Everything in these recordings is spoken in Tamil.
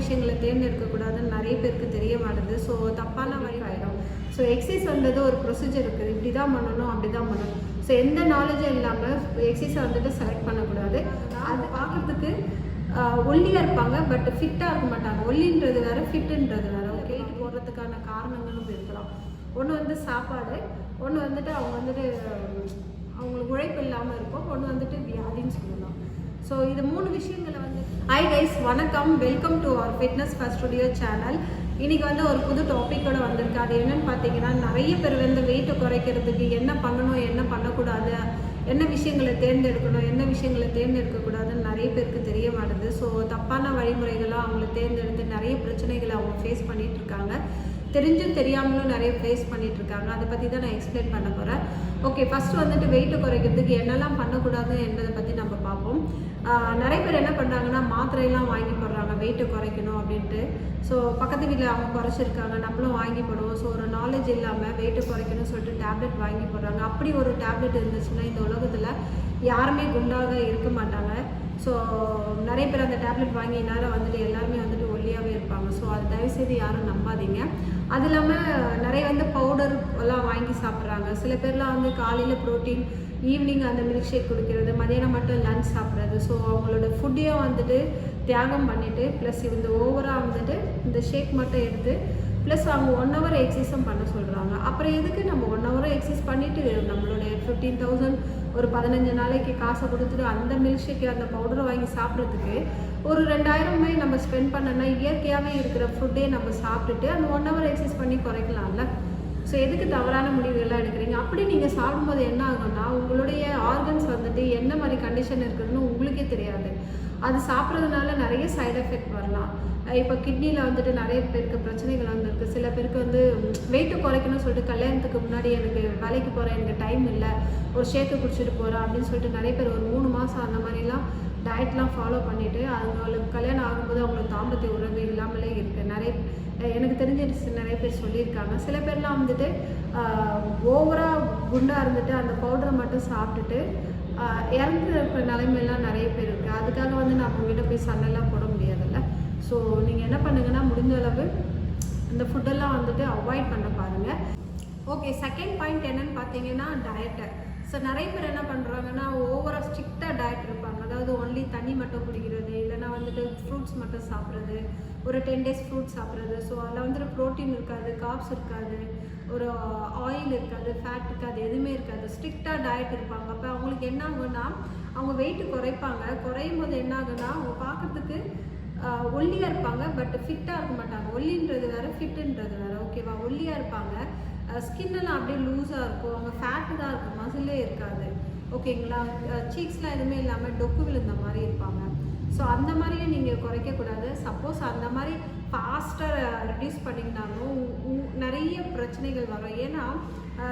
விஷயங்களை தேர்ந்தெடுக்கக்கூடாதுன்னு நிறைய பேருக்கு தெரிய மாட்டுது. ஸோ தப்பான வழி ஆகிடும் ஸோ எக்ஸசைஸ் வந்தது ஒரு ப்ரொசீஜர் இருக்குது. இப்படி தான் பண்ணணும் அப்படி தான் பண்ணணும். ஸோ எந்த நாலேஜும் இல்லாமல் எக்ஸசைஸை வந்துட்டு செலக்ட் பண்ணக்கூடாது. அது பார்க்குறதுக்கு ஒல்லியாக இருப்பாங்க பட் ஃபிட்டாக இருக்க மாட்டாங்க. ஒல்லின்றது வேறு ஃபிட்டுன்றது வேறு. வெயிட் போடுறதுக்கான காரணங்களும் இருக்கலாம். ஒன்று வந்து சாப்பாடு ஒன்று வந்துட்டு அவங்க வந்துட்டு அவங்களுக்கு உழைப்பு இல்லாமல் இருக்கும். ஒன்று வந்துட்டு வியாதின்னு சொல்லலாம். ஸோ இது மூணு விஷயங்கள் ஹாய் கைஸ் வணக்கம். Welcome to our fitness first studio channel இன்றைக்கி வந்து ஒரு புது டாப்பிக்கோட வந்திருக்கு. அது என்னென்னு பார்த்தீங்கன்னா நிறைய பேர் வந்து வெயிட்டை குறைக்கிறதுக்கு என்ன பண்ணணும் என்ன பண்ணக்கூடாது என்ன விஷயங்களை தேர்ந்தெடுக்கணும் என்ன விஷயங்களை தேர்ந்தெடுக்கக்கூடாதுன்னு நிறைய பேருக்கு தெரிய மாட்டுது. ஸோ தப்பான வழிமுறைகளாக அவங்கள தேர்ந்தெடுத்து நிறைய பிரச்சனைகளை அவங்க ஃபேஸ் பண்ணிட்டு இருக்காங்க. தெரிஞ்சும் தெரியாமலும் நிறைய ஃபேஸ் பண்ணிட்டு இருக்காங்க. அதை பற்றி தான் நான் எக்ஸ்பிளைன் பண்ண போகிறேன் ஓகே ஃபர்ஸ்ட் வந்துட்டு வெயிட்டை குறைக்கிறதுக்கு என்னெல்லாம் பண்ணக்கூடாது என்பதை பற்றி நம்ம பார்ப்போம். நிறைய பேர் என்ன பண்ணுறாங்கன்னா மாத்திரையெல்லாம் வாங்கி போடுறாங்க. வெயிட்டை குறைக்கணும் அப்படின்ட்டு. ஸோ பக்கத்து வீட்டில் அவங்க குறைச்சிருக்காங்க நம்மளும் வாங்கி போடுவோம் ஸோ ஒரு நாலேஜ் இல்லாமல் வெயிட்டை குறைக்கணும்னு சொல்லிட்டு டேப்லெட் வாங்கி போடுறாங்க. அப்படி ஒரு டேப்லெட் இருந்துச்சுன்னா இந்த உலகத்தில் யாருமே குண்டாக இருக்க மாட்டாங்க. ஸோ நிறைய பேர் அந்த டேப்லெட் வாங்கினால வந்துட்டு எல்லாருமே வந்துட்டு ஒல்லியாகவே இருப்பாங்க. ஸோ அது தயவுசெய்து யாரும் நம்பாதீங்க. அது இல்லாமல் நிறைய வந்து பவுடர் எல்லாம் வாங்கி சாப்பிட்றாங்க. சில பேர்லாம் வந்து காலையில் ப்ரோட்டீன் ஈவினிங் அந்த மில்க் ஷேக் குடிக்கிறது மதியானம் மட்டும் லஞ்ச் சாப்பிட்றது. ஸோ அவங்களோட ஃபுட்டையும் வந்துட்டு தியாகம் பண்ணிவிட்டு ப்ளஸ் இந்த ஓவராக வந்துட்டு இந்த ஷேக் மட்டும் எடுத்து ப்ளஸ் அவங்க ஒன் ஹவர் எக்ஸசைஸும் பண்ண சொல்கிறாங்க அப்புறம் எதுக்கு நம்ம ஒன் ஹவரும் எக்ஸசைஸ் பண்ணிவிட்டு நம்மளுடைய ஃபிஃப்டீன் தௌசண்ட் ஒரு பதினஞ்சு நாளைக்கு காசை கொடுத்துட்டு அந்த மில்க்ஷேக்கு அந்த பவுடரை வாங்கி சாப்பிட்றதுக்கு ஒரு ரெண்டாயிரமே நம்ம ஸ்பெண்ட் பண்ணோன்னா இயற்கையாகவே இருக்கிற ஃபுட்டே நம்ம சாப்பிட்டுட்டு அந்த ஒன் ஹவர் எக்ஸசைஸ் பண்ணி குறைக்கலாம்ல. ஸோ எதுக்கு தவறான முடிவுகள்லாம் எடுக்கிறீங்க? அப்படி நீங்கள் சாப்பிடும்போது என்ன ஆகும்னா உங்களுடைய ஆர்கன்ஸ் வந்துட்டு என்ன மாதிரி கண்டிஷன் இருக்குதுன்னு உங்களுக்கே தெரியாது. அது சாப்பிட்றதுனால நிறைய சைடு எஃபெக்ட் வரலாம். இப்போ கிட்னியில் வந்துட்டு நிறைய பேருக்கு பிரச்சனைகள் வந்திருக்கு. சில பேருக்கு வந்து வெயிட்டை குறைக்கணும்னு சொல்லிட்டு கல்யாணத்துக்கு முன்னாடி எனக்கு வேலைக்கு போகிறேன் எனக்கு டைம் இல்லை. ஒரு ஷேக்கு குடிச்சிட்டு போகிறேன் அப்படின்னு சொல்லிட்டு நிறைய பேர் ஒரு மூணு மாதம் அந்த மாதிரிலாம் டயட்லாம் ஃபாலோ பண்ணிவிட்டு அவங்களுக்கு கல்யாணம் ஆகும்போது அவங்களுக்கு தாம்பத்திய உறவு இல்லாமலே இருக்குது நிறைய எனக்கு தெரிஞ்ச நிறைய பேர் சொல்லியிருக்காங்க. சில பேர்லாம் வந்துட்டு ஓவராக குண்டாக இருந்துட்டு அந்த பவுடரை மட்டும் சாப்பிட்டுட்டு இறந்து இருக்கிற நிலைமையெல்லாம் நிறைய பேர் இருக்குது அதுக்காக வந்து நான் உங்ககிட்ட போய் சண்டைலாம் போட முடியாதுல்ல? ஸோ நீங்கள் என்ன பண்ணுங்கன்னா முடிஞ்ச அளவு இந்த ஃபுட்டெல்லாம் வந்துட்டு அவாய்ட் பண்ண பாருங்கள் ஓகே செகண்ட் பாயிண்ட் என்னன்னு பார்த்தீங்கன்னா டயட்டு ஸோ நிறைய பேர் என்ன பண்ணுறாங்கன்னா ஓவராக ஸ்ட்ரிக்டாக டயட் இருப்பாங்க. அதாவது ஒன்லி தண்ணி மட்டும் குடிக்கிறது இல்லைன்னா வந்துட்டு ஃப்ரூட்ஸ் மட்டும் சாப்பிட்றது ஒரு டென் டேஸ் ஃப்ரூட்ஸ் சாப்பிட்றது. ஸோ அதில் வந்துட்டு ப்ரோட்டீன் இருக்காது காப்ஸ் இருக்காது. ஒரு ஆயில் இருக்காது ஃபேட் இருக்காது எதுவுமே இருக்காது. ஸ்ட்ரிக்டாக டயட் இருப்பாங்க. அப்போ அவங்களுக்கு என்ன ஆகுன்னா அவங்க வெயிட் குறைப்பாங்க. குறையும் போது என்ன ஆகுன்னா அவங்க பார்க்கறதுக்கு ஒல்லியாக இருப்பாங்க பட் ஃபிட்டாக இருக்க மாட்டாங்க. ஒல்லின்றது வேறு ஃபிட்டுன்றது வேறு ஓகேவா ஒல்லியாக இருப்பாங்க. ஸ்கின் எல்லாம் அப்படியே லூஸாக இருக்கும். அவங்க ஃபேட்டு தான் இருக்கும் மசிலே இருக்காது. ஓகேங்களா சீக்ஸ்லாம் எதுவுமே இல்லாமல் டொக்கு விழுந்த மாதிரி இருப்பாங்க. ஸோ அந்த மாதிரியே நீங்கள் குறைக்கக்கூடாது. சப்போஸ் அந்த மாதிரி ஃபாஸ்ட்டாக ரிடியூஸ் பண்ணிங்கனாலும் உ- நிறைய பிரச்சனைகள் வரும். ஏன்னா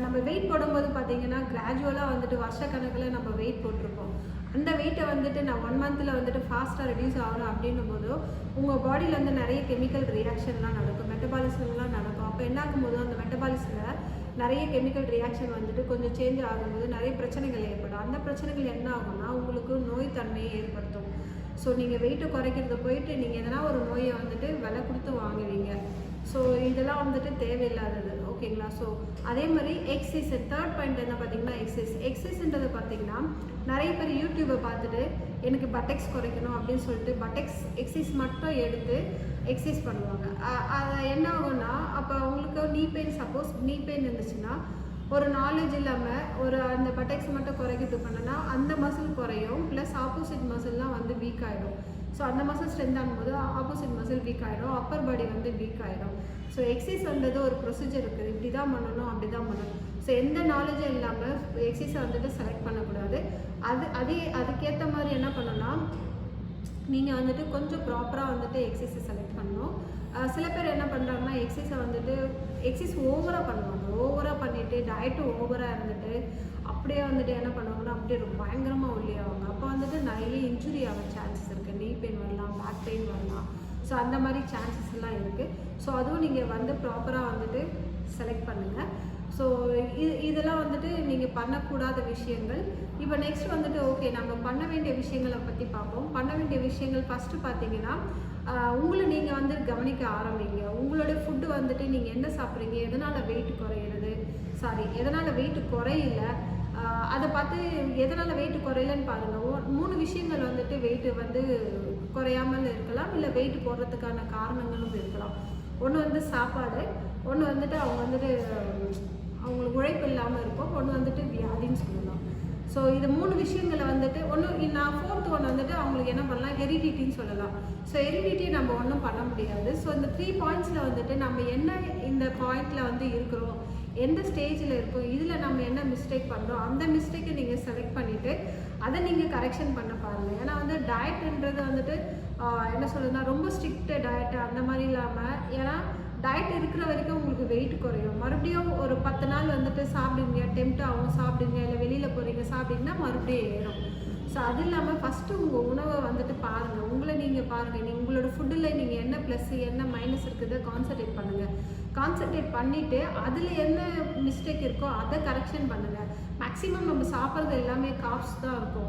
நம்ம வெயிட் போடும்போது பார்த்தீங்கன்னா கிராஜுவலாக வந்துட்டு வருஷக்கணக்கில் நம்ம வெயிட் போட்டிருப்போம். அந்த வெயிட்டை வந்துட்டு நான் ஒன் மந்தில் வந்துட்டு ஃபாஸ்ட்டாக ரெடியூஸ் ஆகணும் அப்படின்னும் போது உங்கள் பாடியில் வந்து நிறைய கெமிக்கல் ரியாக்ஷன்லாம் நடக்கும். மெட்டபாலிசம்லாம் நடக்கும். அப்போ என்ன ஆகும்போது அந்த மெட்டபாலிஸில் நிறைய கெமிக்கல் ரியாக்ஷன் வந்துட்டு கொஞ்சம் சேஞ்ச் ஆகும்போது நிறைய பிரச்சனைகள் ஏற்படும். அந்த பிரச்சனைகள் என்ன ஆகும்னா உங்களுக்கு நோய் தன்மையை ஏற்படுத்தும். ஸோ நீங்கள் வெயிட்டை குறைக்கிறத போயிட்டு நீங்கள் எதனா ஒரு நோயை வந்துட்டு விலை கொடுத்து வாங்குவீங்க. ஸோ இதெல்லாம் வந்துட்டு தேவையில்லாதது. ஓகேங்களா ஸோ அதே மாதிரி எக்ஸசைஸ் தேர்ட் பாயிண்ட் என்ன பார்த்தீங்கன்னா எக்ஸசைஸ் எக்ஸசைஸ்ன்றது பார்த்தீங்கன்னா நிறைய பேர் யூடியூப்பை பார்த்துட்டு எனக்கு பட்டெக்ஸ் குறைக்கணும் அப்படின்னு சொல்லிட்டு பட்டெக்ஸ் எக்ஸசைஸ் மட்டும் எடுத்து எக்ஸசைஸ் பண்ணுவாங்க. அது என்ன ஆகும்னா அப்போ அவங்களுக்கு நீ பெயின் சப்போஸ் நீ பெயின் இருந்துச்சுன்னா ஒரு நாலேஜ் இல்லாமல் ஒரு அந்த பட்டெக்ஸ் மட்டும் குறைக்கிறது பண்ணனா அந்த மசில் குறையும் ப்ளஸ் ஆப்போசிட் மசில்லாம் வந்து வீக் ஆகிடும் ஸோ அந்த மசில் ஸ்ட்ரென்த் ஆகும்போது ஆப்போசிட் மசில் வீக் ஆகிடும் அப்பர் பாடி வந்து வீக் ஆகிடும் ஸோ எக்ஸசைஸ் வந்தது ஒரு ப்ரொசீஜர் இருக்குது. இப்படி தான் பண்ணணும் அப்படி தான் பண்ணணும். ஸோ எந்த நாலேஜும் இல்லாமல் எக்ஸசைஸை வந்துட்டு செலக்ட் பண்ணக்கூடாது. அது அதே அதுக்கேற்ற மாதிரி என்ன பண்ணணும்னா நீங்கள் வந்துட்டு கொஞ்சம் ப்ராப்பராக வந்துட்டு எக்ஸசைஸை செலக்ட் பண்ணணும். சில பேர் என்ன பண்ணுறாங்கன்னா எக்ஸசைஸை வந்துட்டு எக்ஸசைஸ் ஓவராக பண்ணுவாங்க ஓவராக பண்ணிவிட்டு டயட்டும் ஓவராக இருந்துட்டு அப்படியே வந்துட்டு என்ன பண்ணுவாங்கன்னா அப்படியே ரொம்ப பயங்கரமாக ஒல்லியாவாங்க. அப்போ வந்துட்டு நிறைய இன்ஜுரி ஆக சான்சஸ் இருக்குது நீ பெயின் வரலாம் பேக் பெயின் வரலாம். ஸோ அந்த மாதிரி சான்சஸ் எல்லாம் இருக்குது ஸோ அதுவும் நீங்கள் வந்து ப்ராப்பராக வந்துட்டு செலக்ட் பண்ணுங்கள் ஸோ இது இதெல்லாம் வந்துட்டு நீங்கள் பண்ணக்கூடாத விஷயங்கள். இப்போ நெக்ஸ்ட் வந்துட்டு ஓகே நம்ம பண்ண வேண்டிய விஷயங்களை பற்றி பார்ப்போம். பண்ண வேண்டிய விஷயங்கள் ஃபஸ்ட்டு பார்த்தீங்கன்னா உங்களை நீங்கள் வந்து கவனிக்க ஆரம்பிங்க. உங்களோட ஃபுட்டு வந்துட்டு நீங்கள் என்ன சாப்பிட்றீங்க? எதனால் வெயிட் குறையிறது? சாரி எதனால் வெயிட் குறையில? அதை பார்த்து எதனால் வெயிட் குறையலன்னு பாருங்கள் மூணு விஷயங்கள் வந்துட்டு வெயிட் வந்து குறையாமல் இருக்கலாம் இல்லை வெயிட் போடுறதுக்கான காரணங்களும் இருக்கலாம். ஒன்று வந்து சாப்பாடு ஒன்று வந்துட்டு அவங்க வந்துட்டு அவங்களுக்கு உழைப்பு இல்லாமல் இருக்கும். ஒன்று வந்துட்டு வியாதின்னு சொல்லலாம். ஸோ இது மூணு விஷயங்களை வந்துட்டு ஒன்று நான் ஃபோர்த் ஒன்று வந்துட்டு அவங்களுக்கு என்ன பண்ணலாம்? ஹெரிடிட்டின்னு சொல்லலாம். ஸோ ஹெரிடிட்டி நம்ம ஒன்றும் பண்ண முடியாது. ஸோ இந்த த்ரீ பாயிண்ட்ஸில் வந்துட்டு நம்ம என்ன இந்த பாயிண்டில் வந்து இருக்கிறோம்? எந்த ஸ்டேஜில் இருக்கோம்? இதில் நம்ம என்ன மிஸ்டேக் பண்ணுறோம் அந்த மிஸ்டேக்கை நீங்கள் செலக்ட் பண்ணிவிட்டு அதை நீங்கள் கரெக்ஷன் பண்ண பாருங்கள் ஏன்னா வந்து டயட்ன்றது வந்துட்டு என்ன சொல்லுதுன்னா ரொம்ப ஸ்ட்ரிக்ட் டயட்டு அந்த மாதிரி இல்லாமல் ஏன்னா டயட் இருக்கிற வரைக்கும் உங்களுக்கு வெயிட் குறையும் பத்து நாள் வந்துட்டு சாப்பிடுங்க டெம்ட் ஆகும் சாப்பிடுங்க இல்லை வெளியில் போகிறீங்க சாப்பிட்டீங்கன்னா மறுபடியும் ஏறும். ஸோ அது இல்லாமல் ஃபஸ்ட்டு உங்கள் உணவை வந்துட்டு பாருங்கள் உங்களை நீங்கள் பாருங்கள் நீங்கள் உங்களோட ஃபுட்டில் நீங்கள் என்ன ப்ளஸ் என்ன மைனஸ் இருக்குது கான்சன்ட்ரேட் பண்ணுங்கள் கான்சன்ட்ரேட் பண்ணிவிட்டு அதில் என்ன மிஸ்டேக் இருக்கோ அதை கரெக்ஷன் பண்ணுங்கள் மேக்ஸிமம் நம்ம சாப்பிட்றது எல்லாமே காப்ஸ் தான் இருக்கும்.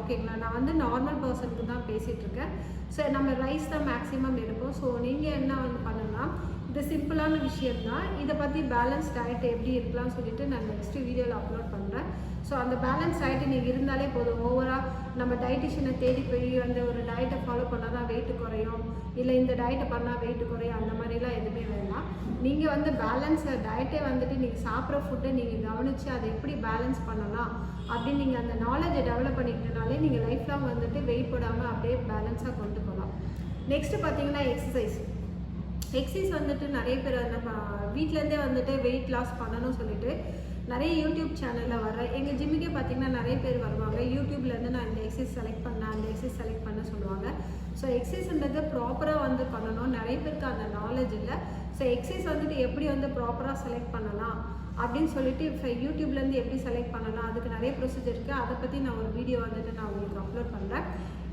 ஓகேங்களா நான் வந்து நார்மல் பர்சனுக்கு தான் பேசிகிட்ருக்கேன் ஸோ நம்ம ரைஸ் தான் மேக்ஸிமம் எடுப்போம். ஸோ நீங்கள் என்ன வந்து பண்ணலாம் இது சிம்பிளான விஷயம் தான் இதை பற்றி பேலன்ஸ் டயட் எப்படி இருக்கலாம்னு சொல்லிட்டு நான் நெக்ஸ்ட் வீடியோவில் அப்லோட் பண்ணுறேன் ஸோ அந்த பேலன்ஸ் டயட்டு நீங்கள் இருந்தாலே போதும். ஓவராக நம்ம டயட்டிஷியனை தேடி போய் வந்து ஒரு டயட்டை ஃபாலோ பண்ணால் தான் வெயிட்டு குறையும். இல்லை இந்த டயட்டை பண்ணால் வெயிட்டு குறையும். அந்த மாதிரிலாம் எதுவுமே வேண்டாம். நீங்கள் வந்து பேலன்ஸ் டயட்டே வந்துட்டு நீங்கள் சாப்பிட்ற ஃபுட்டை நீங்கள் கவனித்து அதை எப்படி பேலன்ஸ் பண்ணலாம் அப்படின்னு நீங்கள் அந்த நாலேஜை டெவலப் பண்ணிக்கிட்டனாலே நீங்கள் லைஃப் லாங் வந்துட்டு வெயிட் போடாமல் அப்படியே பேலன்ஸாக கொண்டு போகலாம். நெக்ஸ்ட்டு பார்த்தீங்கன்னா எக்ஸசைஸ் எக்ஸசைஸ் வந்துட்டு நிறைய பேர் நம்ம வீட்டிலேருந்தே வந்துட்டு வெயிட் லாஸ் பண்ணணும்னு சொல்லிட்டு நிறைய யூடியூப் சேனலில் வர எங்கள் ஜிம்முக்கே பார்த்தீங்கன்னா நிறைய பேர் வருவாங்க. யூடியூப்லேருந்து நான் இந்த எக்ஸசைஸ் செலக்ட் பண்ணேன் அந்த எக்ஸசைஸ் செலக்ட் பண்ண சொல்லுவாங்க. ஸோ எக்ஸசைஸ்ன்றது ப்ராப்பராக வந்து பண்ணணும். நிறைய பேருக்கு அந்த நாலேஜ் இல்லை. ஸோ எக்ஸைஸ் வந்துட்டு எப்படி வந்து ப்ராப்பராக செலக்ட் பண்ணலாம் அப்படின்னு சொல்லிட்டு இப்போ யூடியூப்லேருந்து எப்படி செலக்ட் பண்ணலாம் அதுக்கு நிறைய ப்ரொசீஜர் இருக்குது அதை பற்றி நான் ஒரு வீடியோ வந்துட்டு நான் உங்களுக்கு அப்லோட் பண்ணுறேன்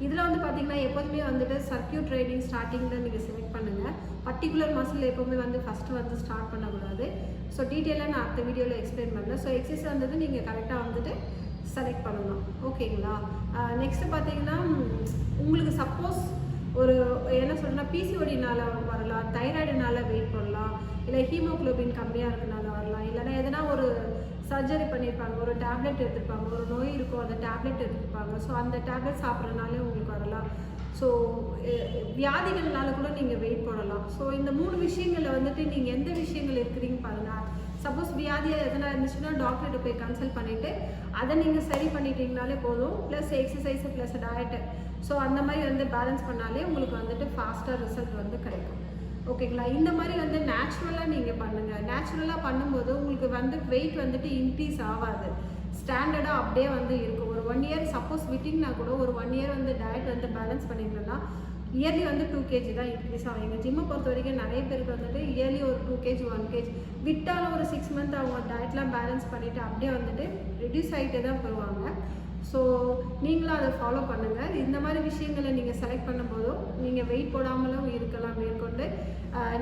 இதில் வந்து பார்த்தீங்கன்னா எப்போதுமே வந்துட்டு சர்க்கியூட் ட்ரைனிங் ஸ்டார்டிங்கில் நீங்கள் செலக்ட் பண்ணுங்கள் பர்டிகுலர் மசில் எப்போவுமே வந்து ஃபஸ்ட்டு வந்து ஸ்டார்ட் பண்ணக்கூடாது. ஸோ டீட்டெயிலாக நான் அடுத்த வீடியோவில் எக்ஸ்பிளைன் பண்ணுறேன் ஸோ எக்ஸசைஸ் வந்துட்டு நீங்கள் கரெக்டாக வந்துட்டு செலக்ட் பண்ணணும் ஓகேங்களா நெக்ஸ்ட்டு பார்த்தீங்கன்னா உங்களுக்கு சப்போஸ் ஒரு என்ன சொல்றேன்னா பிசிஓடினால வரலாம் தைராய்டுனால வெயிட் பண்ணலாம் இல்லை ஹீமோகுளோபின் கம்மியாக இருக்கனால வரலாம் இல்லைன்னா எதனா ஒரு சர்ஜரி பண்ணியிருப்பாங்க ஒரு டேப்லெட் எடுத்திருப்பாங்க ஒரு நோய் இருக்கும் அந்த டேப்லெட் எடுத்திருப்பாங்க. ஸோ அந்த டேப்லெட் சாப்பிட்றதுனாலே உங்களுக்கு வரலாம். ஸோ வியாதிகள்னால கூட நீங்கள் வெயிட் போடலாம். ஸோ இந்த மூணு விஷயங்களில் வந்துட்டு நீங்கள் எந்த விஷயங்கள் இருக்கிறீங்க பாருங்கள் சப்போஸ் வியாதியாக எதனா இருந்துச்சுன்னா டாக்டர்கிட்ட போய் கன்சல்ட் பண்ணிவிட்டு அதை நீங்கள் சரி பண்ணிட்டீங்கனாலே போதும். Plus exercise plus diet so அந்த மாதிரி வந்து பேலன்ஸ் பண்ணாலே உங்களுக்கு வந்துட்டு ஃபாஸ்ட்டாக ரிசல்ட் வந்து கிடைக்கும். ஓகேங்களா இந்த மாதிரி வந்து நேச்சுரலாக நீங்கள் பண்ணுங்கள் நேச்சுரலாக பண்ணும்போது உங்களுக்கு வந்து வெயிட் வந்துட்டு இன்க்ரீஸ் ஆகாது. ஸ்டாண்டர்டாக அப்படியே வந்து இருக்கும். ஒரு ஒன் இயர் சப்போஸ் விட்டிங்னா கூட ஒரு ஒன் இயர் வந்து டயட் வந்து பேலன்ஸ் பண்ணிங்கன்னா இயர்லி வந்து டூ கேஜி தான் இன்க்ரீஸ் ஆகும் எங்கள் ஜிம்மை பொறுத்த வரைக்கும் நிறைய பேருக்கு வந்துட்டு இயர்லி ஒரு டூ கேஜி ஒன் கேஜி விட்டாலும் ஒரு சிக்ஸ் மந்த் அவங்க டயட்லாம் பேலன்ஸ் பண்ணிவிட்டு அப்படியே வந்துட்டு ரெடியூஸ் ஆகிட்டே தான் போவாங்க. ஸோ நீங்களும் அதை ஃபாலோ பண்ணுங்கள் இந்த மாதிரி விஷயங்களை நீங்கள் செலக்ட் பண்ணும்போதும் நீங்கள் வெயிட் போடாமலும் இருக்கலாம் மேற்கொண்டு.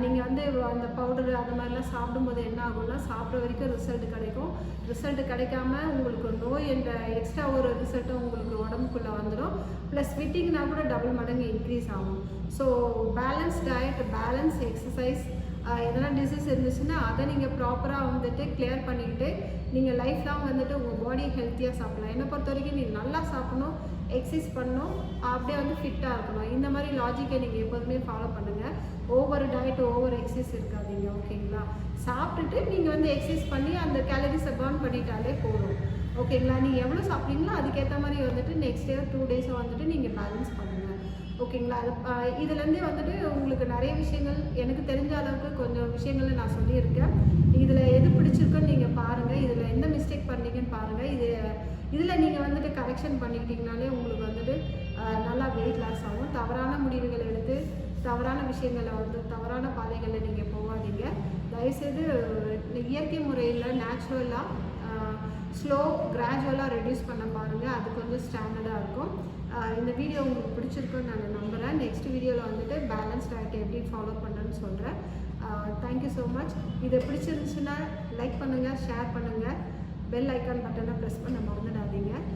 நீங்கள் வந்து அந்த பவுடர் அந்த மாதிரிலாம் சாப்பிடும்போது என்ன ஆகும்னா சாப்பிட்ற வரைக்கும் ரிசல்ட் கிடைக்கும். ரிசல்ட் கிடைக்காம உங்களுக்கு நோய் என்ற எக்ஸ்ட்ரா ஒரு ரிசல்ட்டும் உங்களுக்கு உடம்புக்குள்ளே வந்துடும் ப்ளஸ் ஃபிட்டிங்னா கூட டபுள் மடங்கு இன்க்ரீஸ் ஆகும். So balance diet balance exercise எதனா டிசீஸ் இருந்துச்சுன்னா அதை நீங்கள் ப்ராப்பராக வந்துட்டு கிளியர் பண்ணிக்கிட்டு நீங்கள் லைஃப் லாங் வந்துட்டு உங்கள் பாடி ஹெல்த்தியாக சாப்பிடலாம். என்னை பொறுத்த வரைக்கும் நீங்கள் நல்லா சாப்பிடணும் எக்ஸசைஸ் பண்ணணும் அப்படியே வந்து ஃபிட்டாக இருக்கணும். இந்த மாதிரி லாஜிக்கை நீங்கள் எப்போதுமே ஃபாலோ பண்ணுங்கள் ஓவர் டயட் ஓவர் எக்ஸசைஸ் இருக்காதீங்க ஓகேங்களா சாப்பிட்டுட்டு நீங்கள் வந்து எக்ஸசைஸ் பண்ணி அந்த கேலரிஸை பர்ன் பண்ணிட்டாலே போதும் ஓகேங்களா நீங்கள் எவ்வளோ சாப்பிட்றீங்களோ அதுக்கேற்ற மாதிரி வந்துட்டு நெக்ஸ்ட் டே டூ டேஸை வந்துட்டு நீங்கள் பேலன்ஸ் பண்ணுங்கள் ஓகேங்களா? இதுலேருந்தே வந்துட்டு உங்களுக்கு நிறைய விஷயங்கள் எனக்கு தெரிஞ்ச அளவுக்கு கொஞ்சம் விஷயங்களை நான் சொல்லியிருக்கேன். இதில் எது பிடிச்சிருக்குன்னு நீங்கள் பாருங்கள் இதில் எந்த மிஸ்டேக் பண்ணீங்கன்னு பாருங்கள் இது இதில் நீங்கள் வந்துட்டு கரெக்ஷன் பண்ணிக்கிட்டீங்கனாலே உங்களுக்கு வந்துட்டு நல்லா வெயிட் லாஸ் ஆகும். தவறான முடிவுகளை எடுத்து தவறான விஷயங்களை வந்து தவறான பாதைகளில் நீங்கள் போகாதீங்க. தயவுசெய்து இந்த இயற்கை முறையில் நேச்சுரலாக ஸ்லோ கிராஜுவலாக ரெடியூஸ் பண்ண பாருங்கள் அது கொஞ்சம் ஸ்டாண்டர்டாக இருக்கும். இந்த வீடியோ உங்களுக்கு பிடிச்சிருக்குன்னு நான் நம்புகிறேன் நெக்ஸ்ட் வீடியோவில் வந்துட்டு பேலன்ஸ் டயட் எப்படி ஃபாலோ பண்ணுன்னு சொல்கிறேன் தேங்க்யூ ஸோ மச் இது பிடிச்சிருந்துச்சுன்னா லைக் பண்ணுங்கள் ஷேர் பண்ணுங்கள் பெல் ஐக்கான் பட்டனை ப்ரெஸ் பண்ண